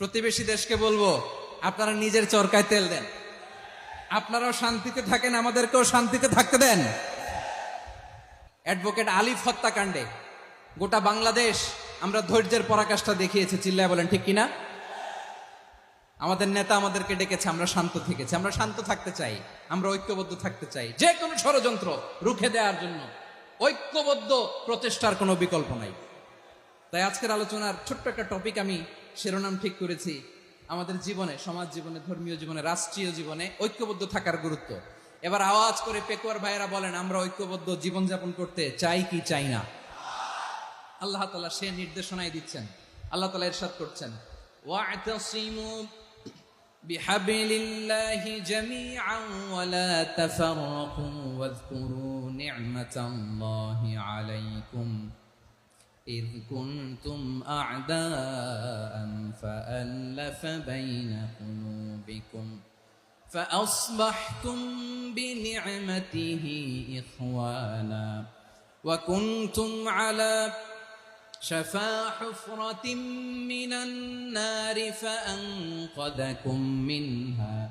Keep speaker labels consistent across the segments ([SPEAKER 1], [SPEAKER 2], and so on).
[SPEAKER 1] প্রতিবেশী দেশকে বলব, আপনারা নিজের চরকায় তেল দেন। আপনারাও শান্তিতে থাকেন, আমাদেরকেও শান্তিতে থাকতে দেন। অ্যাডভোকেট আলিফ হত্যাকাণ্ডে গোটা বাংলাদেশ, আমরা ধৈর্যের পরাকাষ্ঠা দেখিয়েছি, চিল্লায় বলেন, ঠিক কিনা? আমাদের নেতা আমাদেরকে ডেকেছে, আমরা শান্ত থেকেছি, আমরা শান্ত থাকতে চাই, আমরা ঐক্যবদ্ধ থাকতে চাই। যে কোনো ষড়যন্ত্র রুখে দেওয়ার জন্য ঐক্যবদ্ধ প্রচেষ্টার কোনো বিকল্প নাই। তাই আজকের আলোচনার ছোট্ট একটা টপিক আমি শিরোনাম ঠিক করেছি আমাদের জীবনে সমাজ জীবনে ধর্মীয় জীবনে রাষ্ট্রীয় জীবনে ঐক্যবদ্ধ থাকার গুরুত্ব এবার আওয়াজ করে পেকুয়ার ভাইয়েরা বলেন আমরা ঐক্যবদ্ধ জীবনযাপন করতে চাই কি চাই না আল্লাহ তালা সে নির্দেশনাই দিচ্ছেন আল্লাহ তালা এরশাদ করছেন ওয়া'তাসিমু بحبل الله جميعا ولا تفرقوا واذكروا نعمة الله عليكم إذ كنتم أعداء فألف بين قلوبكم فأصبحتم بنعمته إخوانا وكنتم على شفا حفرة من النار فأنقذكم منها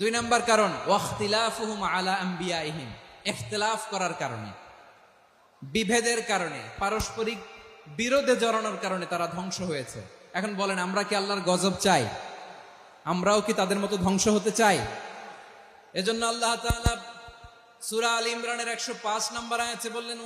[SPEAKER 1] দুই নাম্বার কারণ, ওয়াখতিলাফুহুম আলা করার কারণে, বিভেদের কারণে, পারস্পরিক বিরোধে জড়ানোর কারণে তারা ধ্বংস হয়েছে। এখন বলেন, আমরা কি আল্লাহর গজব চাই? আমরাও কি তাদের মতো ধ্বংস হতে চাই? এজন্য আল্লাহ সূরা আল ইমরানের 105 নম্বর আয়াতে বললেন